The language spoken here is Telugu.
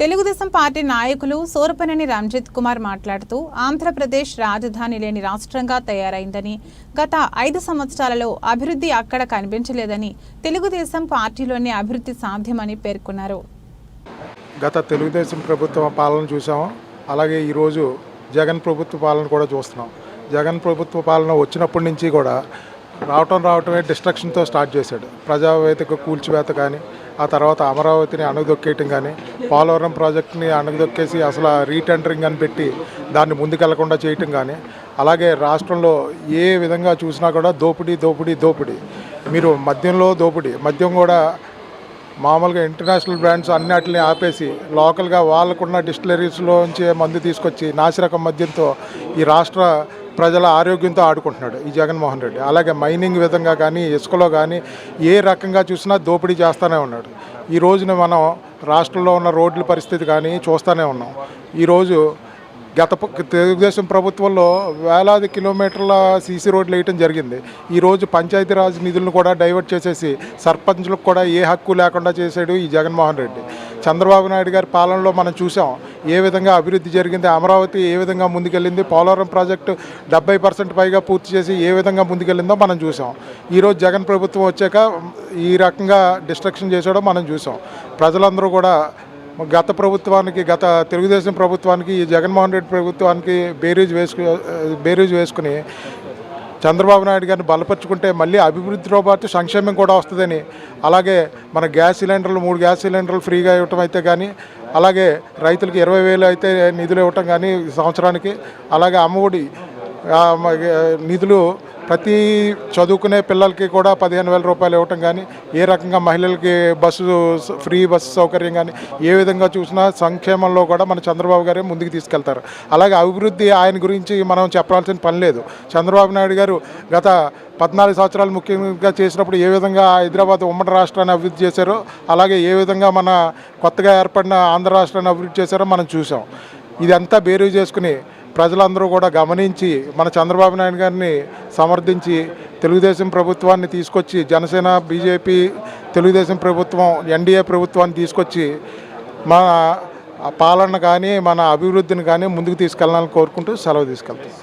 తెలుగుదేశం పార్టీ నాయకులు సూరపనేని రంజిత్ కుమార్ మాట్లాడుతూ ఆంధ్రప్రదేశ్ రాజధాని లేని రాష్ట్రంగా తయారైందని గత ఐదు సంవత్సరాలలో అభివృద్ధి అక్కడ కనిపించలేదని తెలుగుదేశం పార్టీలోని అభివృద్ధి సాధ్యమని పేర్కొన్నారు. గత తెలుగుదేశం ప్రభుత్వ పాలన చూసాము. అలాగే ఈరోజు జగన్ ప్రభుత్వ పాలన కూడా చూస్తున్నాం. జగన్ ప్రభుత్వ పాలన వచ్చినప్పటి నుంచి కూడా రావటం రావటమే డిస్ట్రక్షన్తో స్టార్ట్ చేశాడు. ప్రజావేదిక కూల్చివేత కానీ ఆ తర్వాత అమరావతిని అణగదొక్కేయటం కానీ పోలవరం ప్రాజెక్టుని అణగదొక్కేసి అసలు రీటెండరింగ్ అని పెట్టి దాన్ని ముందుకెళ్ళకుండా చేయటం కానీ అలాగే రాష్ట్రంలో ఏ విధంగా చూసినా కూడా దోపిడీ దోపిడీ దోపిడీ. మీరు మద్యంలో దోపిడీ మద్యం కూడా మామూలుగా ఇంటర్నేషనల్ బ్రాండ్స్ అన్నిటిని ఆపేసి లోకల్గా వాళ్ళకున్న డిస్టిలరీస్లోంచి మందు తీసుకొచ్చి నాసిరకం మద్యంతో ఈ రాష్ట్ర ప్రజల ఆరోగ్యంతో ఆడుకుంటున్నాడు ఈ జగన్మోహన్ రెడ్డి. అలాగే మైనింగ్ విధంగా కానీ ఇసుకలో కానీ ఏ రకంగా చూసినా దోపిడీ చేస్తూనే ఉన్నాడు. ఈ రోజున మనం రాష్ట్రంలో ఉన్న రోడ్ల పరిస్థితి కానీ చూస్తూనే ఉన్నాం. ఈరోజు గత తెలుగుదేశం ప్రభుత్వంలో వేలాది కిలోమీటర్ల సీసీ రోడ్లు వేయటం జరిగింది. ఈరోజు పంచాయతీరాజ్ నిధులను కూడా డైవర్ట్ చేసేసి సర్పంచ్లకు కూడా ఏ హక్కు లేకుండా చేశాడు ఈ జగన్మోహన్ రెడ్డి. చంద్రబాబు నాయుడు గారి పాలనలో మనం చూసాం ఏ విధంగా అభివృద్ధి జరిగింది అమరావతి ఏ విధంగా ముందుకెళ్ళింది పోలవరం ప్రాజెక్టు డెబ్బై పర్సెంట్ పైగా పూర్తి చేసి ఏ విధంగా ముందుకెళ్ళిందో మనం చూసాం. ఈరోజు జగన్ ప్రభుత్వం వచ్చాక ఈ రకంగా డిస్ట్రక్షన్ చేసాడో మనం చూసాం. ప్రజలందరూ కూడా గత ప్రభుత్వానికి గత తెలుగుదేశం ప్రభుత్వానికి ఈ జగన్మోహన్ రెడ్డి ప్రభుత్వానికి బేరీజ్ వేసుకు బేరీజ్ వేసుకుని చంద్రబాబు నాయుడు గారిని బలపరుచుకుంటే మళ్ళీ అభివృద్ధితో పాటు సంక్షేమం కూడా వస్తుందని అలాగే మన గ్యాస్ సిలిండర్లు మూడు గ్యాస్ సిలిండర్లు ఫ్రీగా ఇవ్వటం అయితే కానీ అలాగే రైతులకి ఇరవై వేలు అయితే నిధులు ఇవ్వటం కానీ సంవత్సరానికి అలాగే అమ్మఒడి నిధులు ప్రతి చదువుకునే పిల్లలకి కూడా పదిహేను వేల రూపాయలు ఇవ్వటం కానీ ఏ రకంగా మహిళలకి బస్సు ఫ్రీ బస్సు సౌకర్యం కానీ ఏ విధంగా చూసినా సంక్షేమంలో కూడా మన చంద్రబాబు గారే ముందుకు తీసుకెళ్తారు. అలాగే అభివృద్ధి ఆయన గురించి మనం చెప్పాల్సిన పని లేదు. చంద్రబాబు నాయుడు గారు గత పద్నాలుగు సంవత్సరాలు ముఖ్యంగా చేసినప్పుడు ఏ విధంగా హైదరాబాద్ ఉమ్మడి రాష్ట్రాన్ని అభివృద్ధి చేశారో అలాగే ఏ విధంగా మన కొత్తగా ఏర్పడిన ఆంధ్ర రాష్ట్రాన్ని అభివృద్ధి చేశారో మనం చూసాం ఇదంతా బేరీజ్ చేసుకుని ప్రజలందరూ కూడా గమనించి మన చంద్రబాబు నాయుడు గారిని సమర్థించి తెలుగుదేశం ప్రభుత్వాన్ని తీసుకొచ్చి జనసేన బీజేపీ తెలుగుదేశం ప్రభుత్వం ఎన్డీఏ ప్రభుత్వాన్ని తీసుకొచ్చి మన పాలన కానీ మన అభివృద్ధిని కానీ ముందుకు తీసుకెళ్ళాలని కోరుకుంటూ సెలవు తీసుకెళ్తాం.